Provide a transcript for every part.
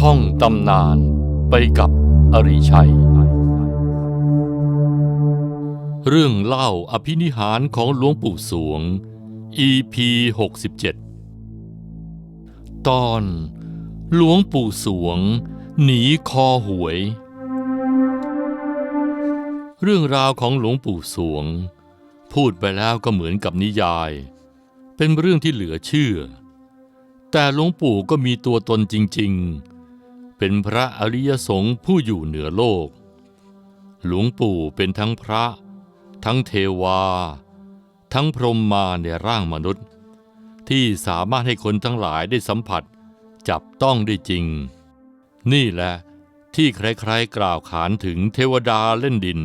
ท่องตำนานไปกับอริชัย เรื่องเล่าอภินิหารของหลวงปู่สวง EP 67 ตอนหลวงปู่สวง หนีคอหวย เรื่องราวของหลวงปู่สวง พูดไปแล้วก็เหมือนกับนิยาย เป็นเรื่องที่เหลือเชื่อ แต่หลวงปู่ก็มีตัวตนจริง ๆ เป็นพระอริยสงฆ์ผู้อยู่เหนือโลก หลวงปู่เป็นทั้งพระ ทั้งเทวา ทั้งพรหมมาในร่างมนุษย์ ที่สามารถให้คนทั้งหลายได้สัมผัส จับต้องได้จริง นี่แหละที่ใครๆกล่าวขานถึงเทวดาเล่นดิน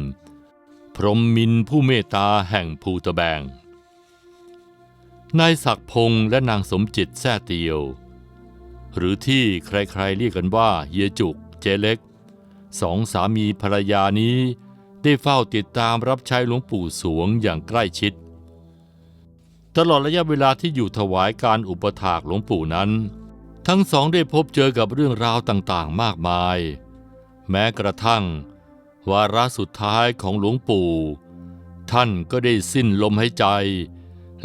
พรหมมินผู้เมตตาแห่งภูตะแบงนายศักพงษ์และนางสมจิตแซ่เตียว หรือที่ใครๆเรียกกันว่าเฮียจุกเจเล็กสองสามีภรรยานี้ได้เฝ้าติดตามรับใช้หลวงปู่สวงอย่างใกล้ชิด ตลอดระยะเวลาที่อยู่ถวายการอุปถากหลวงปู่นั้น ทั้งสองได้พบเจอกับเรื่องราวต่างๆมากมาย แม้กระทั่ง วาระสุดท้ายของหลวงปู่ ท่านก็ได้สิ้นลมหายใจ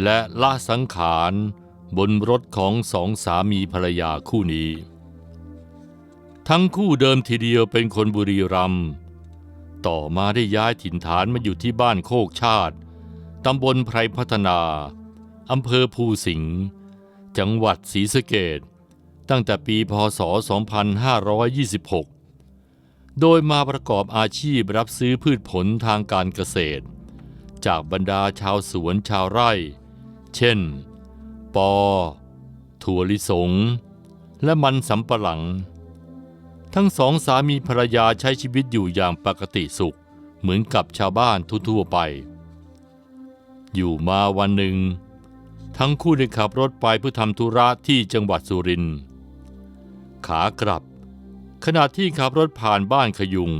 และละสังขาร บนรถของสองสามีภรรยาคู่นี้ ทั้งคู่เดิมทีเดียวเป็นคนบุรีรัมย์ต่อมาได้ย้ายถิ่นฐานมาอยู่ที่บ้านโคกชาติ ตำบลไพรพัฒนา อำเภอภูสิงห์จังหวัดศรีสะเกดตั้งแต่ปีพศ 2526 โดยมาประกอบอาชีพรับซื้อพืชผลทางการเกษตร จากบรรดาชาวสวนชาวไร่ เช่น ปอ ถั่วลิสง และมันสำปะหลัง ทั้งสองสามีภรรยาใช้ชีวิตอยู่อย่างปกติสุข เหมือนกับชาวบ้านทั่วๆไป อยู่มาวันหนึ่ง ทั้งคู่ได้ขับรถไปเพื่อทำธุระที่จังหวัดสุรินทร์ขากลับ ขณะที่ขับรถผ่านบ้านขยุง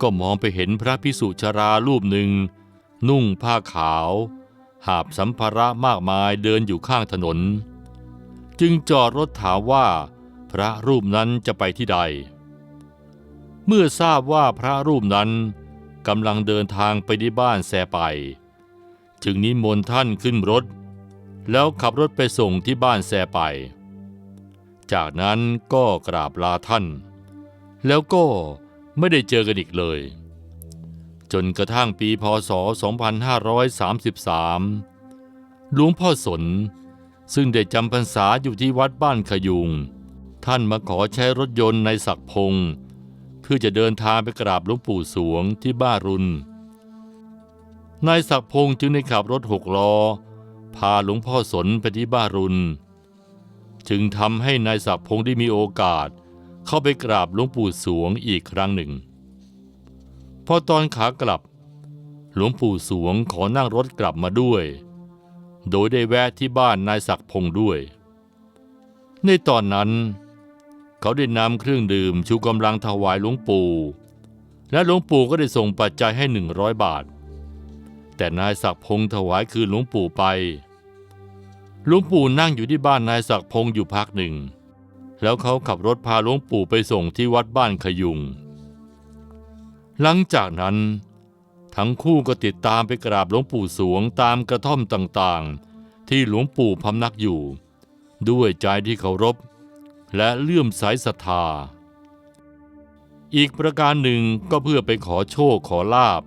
ก็มองไปเห็นพระพิสุชรารูปหนึ่ง นุ่งผ้าขาว หาบสัมภาระมากมายเดินอยู่ข้างถนน จึงจอดรถถามว่า พระรูปนั้นจะไปที่ใด เมื่อทราบว่าพระรูปนั้นกำลังเดินทางไปที่บ้านแซไป จึงนิมนต์ท่านขึ้นรถ แล้วขับรถไปส่งที่บ้านแซไป จากนั้นก็กราบลาท่าน แล้วก็ไม่ได้เจอกันอีกเลย จนกระทั่งปีพศ 2533 หลวงพ่อสน ซึ่งได้จำพรรษาอยู่ที่วัดบ้านขยุง ท่านมาขอใช้รถยนต์ในศักพงศ์เพื่อจะเดินทางไปกราบหลวงปู่สวงที่บ้านรุนนายศักพงศ์จึงได้ขับรถหกล้อ พาหลวงพ่อสนไปที่บ้านรุนจึงทำให้นายศักพงศ์ได้มีโอกาสเข้าไปกราบหลวงปู่สวงอีกครั้งหนึ่ง พอตอนขากลับ หลวงปู่สวงขอนั่งรถกลับมาด้วย โดยได้แวะที่บ้านนายศักพงศ์ด้วย ในตอนนั้น เขาได้นำเครื่องดื่มชูกำลังถวายหลวงปู่ และหลวงปู่ก็ได้ส่งปัจจัยให้หนึ่งร้อยบาท แต่นายศักพงศ์ถวายคืนหลวงปู่ไปหลวงปู่นั่งอยู่ที่บ้านนายศักพงศ์อยู่พักหนึ่ง แล้วเขาขับรถพาหลวงปู่ไปส่งที่วัดบ้านขยุง หลังจากนั้น ทั้งคู่ก็ติดตามไปกราบหลวงปู่สวงตามกระท่อมต่างๆ ที่หลวงปู่พำนักอยู่ ด้วยใจที่เคารพ และเลื่อมใสศรัทธา อีกประการหนึ่งก็เพื่อไปขอโชคขอลาบ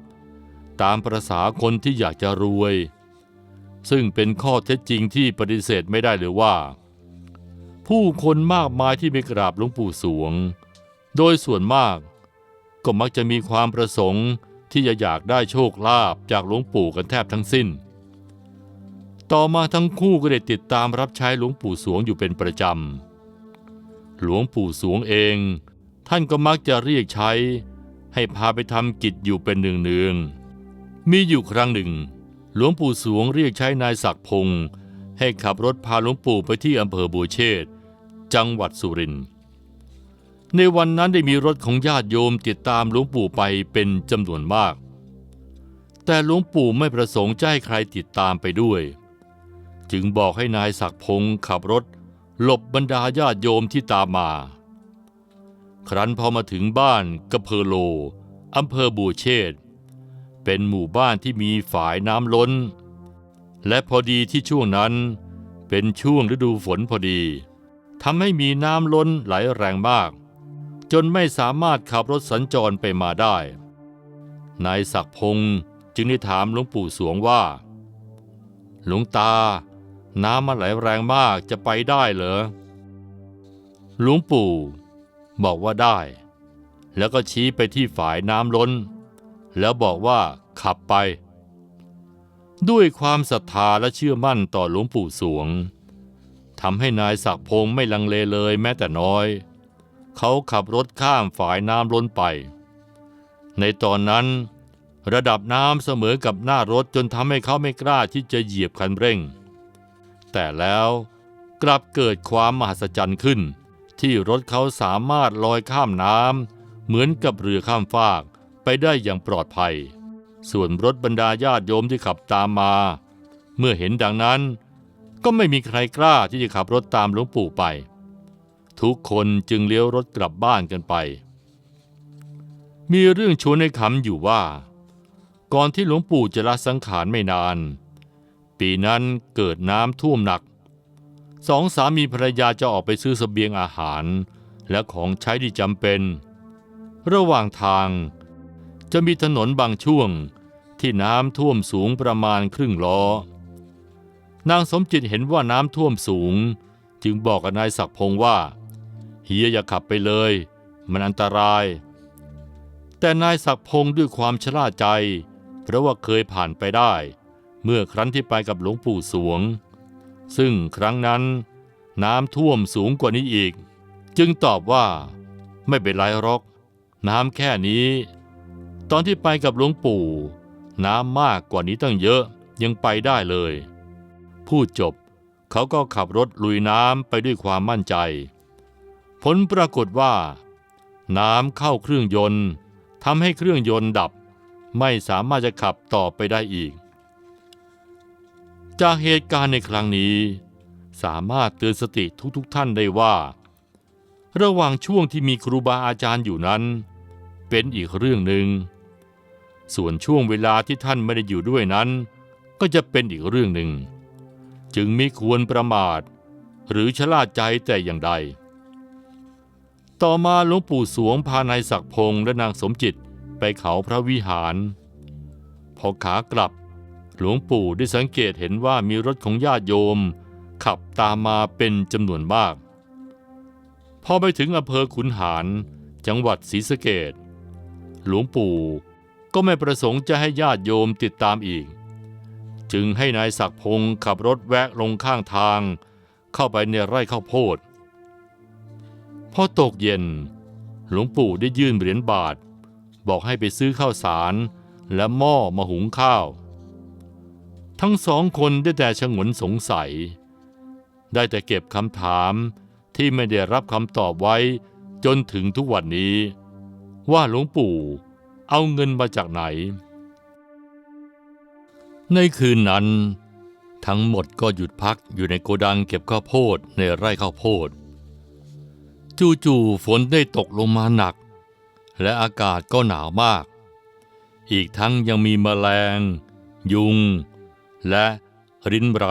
ตามประษาคนที่อยากจะรวย ซึ่งเป็นข้อเท็จจริงที่ปฏิเสธไม่ได้เลยว่า ผู้คนมากมายที่ไปกราบหลวงปู่สวง โดยส่วนมาก ก็มักจะมีความประสงค์ที่จะอยากได้โชคลาภจากหลวงปู่กันแทบทั้งสิ้น ต่อมาทั้งคู่ก็ได้ติดตามรับใช้หลวงปู่สวงอยู่เป็นประจำ หลวงปู่สวงเอง ท่านก็มักจะเรียกใช้ ให้พาไปทำกิจอยู่เป็นเนืองๆมีอยู่ครั้งหนึ่ง หลวงปู่สวงเรียกใช้นายศักพงศ์ให้ขับรถพาหลวงปู่ไปที่อำเภอบัวเชษฐ์จังหวัดสุรินทร์ ในวันนั้นได้มีรถของญาติโยมติดตามหลวงปู่ไปเป็นจำนวนมาก แต่หลวงปู่ไม่ประสงค์จะให้ใครติดตามไปด้วย จึงบอกให้นายศักพงศ์ขับรถหลบบรรดาญาติโยมที่ตามมา ครั้นพอมาถึงบ้านกระเพอโลอำเภอบูเชษฐ์เป็นหมู่บ้านที่มีฝายน้ำล้น และพอดีที่ช่วงนั้นเป็นช่วงฤดูฝนพอดีทำให้มีน้ำล้นไหลแรงมาก จนไม่สามารถขับรถสัญจรไปมาได้ นายศักพงศ์จึงได้ถามหลวงปู่สวงว่า หลวงตา น้ำมันไหลแรงมากจะไปได้เหรอ หลวงปู่บอกว่าได้ แล้วก็ชี้ไปที่ฝายน้ำล้น แล้วบอกว่าขับไป ด้วยความศรัทธาและเชื่อมั่นต่อหลวงปู่สวงทำให้นายศักพงศ์ไม่ลังเลเลยแม้แต่น้อย เขาขับรถข้ามฝายน้ำล้นไป ในตอนนั้น ระดับน้ำเสมอกับหน้ารถจนทำให้เขาไม่กล้าที่จะเหยียบคันเร่ง แต่แล้วกลับเกิดความมหัศจรรย์ขึ้น ที่รถเขาสามารถลอยข้ามน้ำเหมือนกับเรือข้ามฟากไปได้อย่างปลอดภัย ส่วนรถบรรดาญาติโยมที่ขับตามมา เมื่อเห็นดังนั้น ก็ไม่มีใครกล้าที่จะขับรถตามหลวงปู่ไป ทุกคนจึงเลี้ยวรถกลับบ้านกันไป มีเรื่องชวนในคำอยู่ว่า ก่อนที่หลวงปู่จะละสังขารไม่นาน ปีนั้นเกิดน้ำท่วมหนัก สองสามีภรรยาจะออกไปซื้อสเสบียงอาหาร และของใช้ที่จำเป็น ระหว่างทางจะมีถนนบางช่วงที่น้ำท่วมสูงประมาณครึ่งล้อ นางสมจิตเห็นว่าน้ำท่วมสูง จึงบอกกับนายศักดิ์พงศ์ว่า เฮียอย่าขับไปเลย มันอันตราย แต่นายศักพงศ์ด้วยความชราใจ เพราะว่าเคยผ่านไปได้ เมื่อครั้งที่ไปกับหลวงปู่สวง ซึ่งครั้งนั้นน้ำท่วมสูงกว่านี้อีก จึงตอบว่า ไม่เป็นไรหรอก น้ำแค่นี้ ตอนที่ไปกับหลวงปู่ น้ำมากกว่านี้ตั้งเยอะยังไปได้เลย พูดจบ เขาก็ขับรถลุยน้ำไปด้วยความมั่นใจ ลปรากฏว่า น้ำเข้าเครื่องยนต์ทำให้เครื่องยนต์ดับ ไม่สามารถจะขับต่อไปได้อีก จากเหตุการณ์ในครั้งนี้ สามารถเตือนสติทุกๆทท่านได้ว่า ระหว่างช่วงที่มีครูบาอาจารย์อยู่นั้น เป็นอีกเรื่องหนึ่งส่วนช่วงเวลาที่ท่านไม่ได้อยู่ด้วยนั้น ก็จะเป็นอีกเรื่องหนึ่ง จึงไม่ควรประมาท หรือชะล่าใจแต่อย่างใด ต่อมาหลวงปู่สวงพานายศักพงษ์และนางสมจิตไปเขาพระวิหาร พอขากลับ หลวงปู่ได้สังเกตเห็นว่ามีรถของญาติโยม ขับตามมาเป็นจำนวนมาก พอไปถึงอำเภอขุนหาร จังหวัดศรีสะเกดหลวงปู่ก็ไม่ประสงค์จะให้ญาติโยมติดตามอีก จึงให้นายศักพงศ์ขับรถแวะลงข้างทาง เข้าไปในไร่ข้าวโพด พอตกเย็น หลวงปู่ได้ยื่นเหรียญบาท บอกให้ไปซื้อข้าวสาร และหม้อมาหุงข้าว ทั้งสองคนได้แต่ชงนสงสัย ได้แต่เก็บคำถามที่ไม่ได้รับคำตอบไว้จนถึงทุกวันนี้ ว่าหลวงปู่เอาเงินมาจากไหน ในคืนนั้น ทั้งหมดก็หยุดพักอยู่ในโกดังเก็บข้าวโพดในไร่ข้าวโพด จู่ๆฝนได้ตกลงมาหนัก และอากาศก็หนาวมาก อีกทั้งยังมีแมลง ยุง และริ้นไร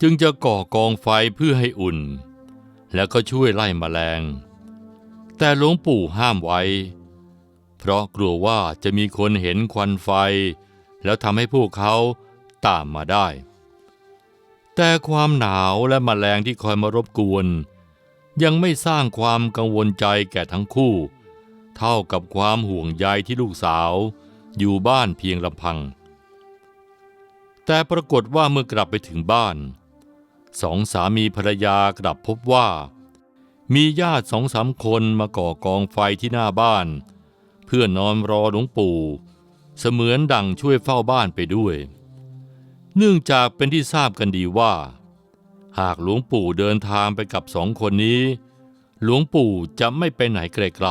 จึงจะก่อกองไฟเพื่อให้อุ่น แล้วก็ช่วยไล่แมลง แต่หลวงปู่ห้ามไว้ เพราะกลัวว่าจะมีคนเห็นควันไฟ แล้วทำให้พวกเขาตามมาได้ แต่ความหนาวและแมลงที่คอยมารบกวน ยังไม่สร้างความกังวลใจแก่ทั้งคู่ เท่ากับความห่วงใยที่ลูกสาวอยู่บ้านเพียงลำพัง แต่ปรากฏว่าเมื่อกลับไปถึงบ้าน สองสามีภรรยากลับพบว่า มีญาติสองสามคนมาก่อกองไฟที่หน้าบ้าน เพื่อนอนรอหลวงปู่ เสมือนดังช่วยเฝ้าบ้านไปด้วย เนื่องจากเป็นที่ทราบกันดีว่า หากหลวงปู่เดินทางไปกับสองคนนี้ หลวงปู่จะไม่ไปไหนไกล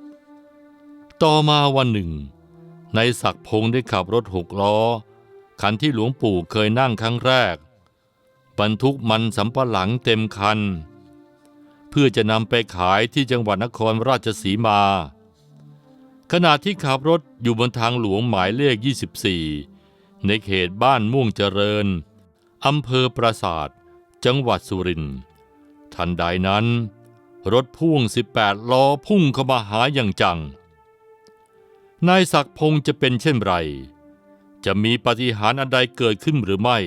ๆ ต่อมาวันหนึ่ง ในศักพงได้ขับรถหกล้อ คันที่หลวงปู่เคยนั่งครั้งแรก บรรทุกมันสำปะหลังเต็มคันพพื่อจะนำไปขายที่จังหวัดนครราชสีมา ขณะที่ขับรถอยู่บนทางหลวงหมายเลข 24 ในเขตบ้านม่วงเจริญอำเภอปราสาท จังหวัดสุรินทร์ทันใดนั้น รถพ่วง 18 ล้อพุ่งเข้ามาหาอย่างจัง นายศักพงศ์จะเป็นเช่นไร จะมีปฏิหารอันใดเกิดขึ้นหรือไม่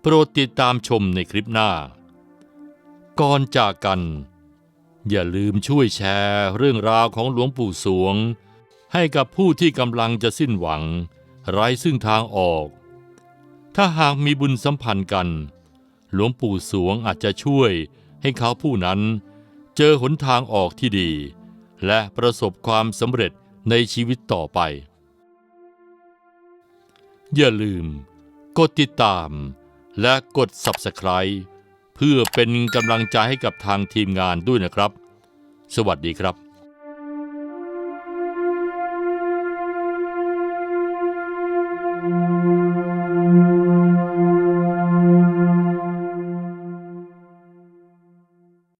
โปรดติดตามชมในคลิปหน้า ก่อนจากกัน อย่าลืมช่วยแชร์เรื่องราวของหลวงปู่สวง ให้กับผู้ที่กำลังจะสิ้นหวัง ไร้ซึ่งทางออก ถ้าหากมีบุญสัมพันธ์กัน หลวงปู่สวงอาจจะช่วยให้เขาผู้นั้นเจอหนทางออกที่ดี และประสบความสำเร็จในชีวิตต่อไป อย่าลืม กดติดตามและกด Subscribe เพื่อเป็นกำลังใจให้กับทางทีมงานด้วยนะครับ สวัสดีครับ